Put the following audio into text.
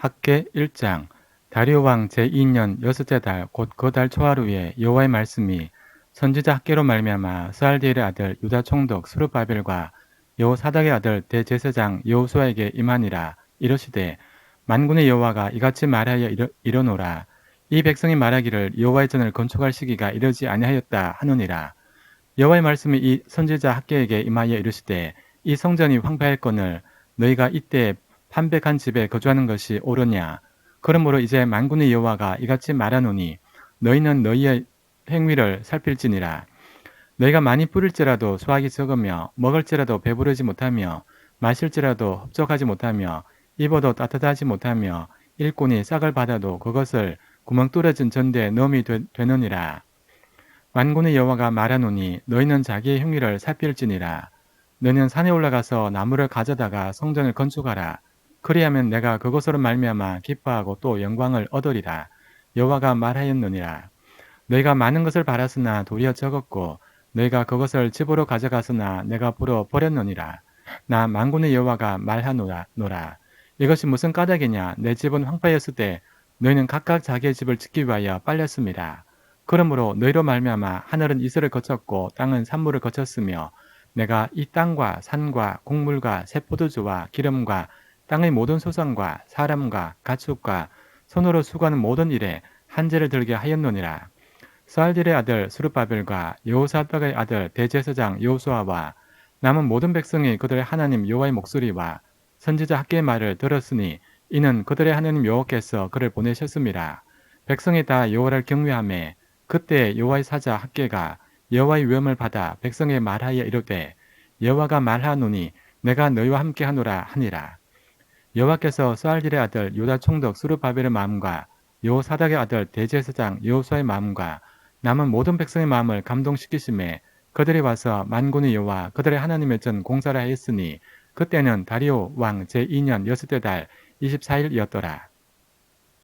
학계 1장 다리오 왕 제2년 여섯째 달 곧 그 달 초하루 에 여호와의 말씀이 선지자 학계로 말미암아 스알디엘의 아들 유다 총독 스룹바벨과 여호사닥의 아들 대제사장 여호수아에게 임하니라 이르시되 만군의 여호와가 이같이 말하여 이르, 이르노라. 이 백성이 말하기를 여호와의 전을 건축할 시기가 이르지 아니하였다 하느니라. 여호와의 말씀이 이 선지자 학계에게 임하여 이르시되 이 성전이 황폐할거늘 너희가 이때 판백한 집에 거주하는 것이 옳으냐? 그러므로 이제 만군의 여호와가 이같이 말하노니 너희는 너희의 행위를 살필지니라. 너희가 많이 뿌릴지라도 수확이 적으며 먹을지라도 배부르지 못하며 마실지라도 흡족하지 못하며 입어도 따뜻하지 못하며 일꾼이 싹을 받아도 그것을 구멍 뚫어진 전대에 되, 되느니라. 만군의 여호와가 말하노니 너희는 자기의 행위를 살필지니라. 너희는 산에 올라가서 나무를 가져다가 성전을 건축하라 그리하면 내가 그것으로 말미암아 기뻐하고 또 영광을 얻으리라. 여호와가 말하였느니라. 너희가 많은 것을 바랐으나 도리어 적었고 너희가 그것을 집으로 가져갔으나 내가 불어 버렸느니라. 나 만군의 여호와가 말하노라 노라. 이것이 무슨 까닭이냐? 내 집은 황폐했을 때 너희는 각각 자기의 집을 짓기 위하여 빨렸습니다. 그러므로 너희로 말미암아 하늘은 이슬을 거쳤고 땅은 산물을 거쳤으며 내가 이 땅과 산과 곡물과 새 포도주와 기름과 땅의 모든 소산과 사람과 가축과 손으로 수고하는 모든 일에 한재를 들게 하였느니라. 스알딜의 아들 수르바벨과 여호사박의 아들 대제사장 여호수아와 남은 모든 백성이 그들의 하나님 여호와의 목소리와 선지자 학계의 말을 들었으니 이는 그들의 하나님 여호와께서 그를 보내셨습니다. 백성이 다 여호와를 경외하며 그때 여호와의 사자 학계가 여호와의 위엄을 받아 백성에 말하여 이르되 여호와가 말하노니 내가 너희와 함께 하노라 하니라. 여호와께서 스알딜의 아들 요다 총독 수르바벨의 마음과 여호사닥의 아들 대제사장 여호수아의 마음과 남은 모든 백성의 마음을 감동시키심에 그들이 와서 만군의 여호와 그들의 하나님의 전 공사를 하였으니 그때는 다리오 왕 제2년 여섯째 달 24일이었더라.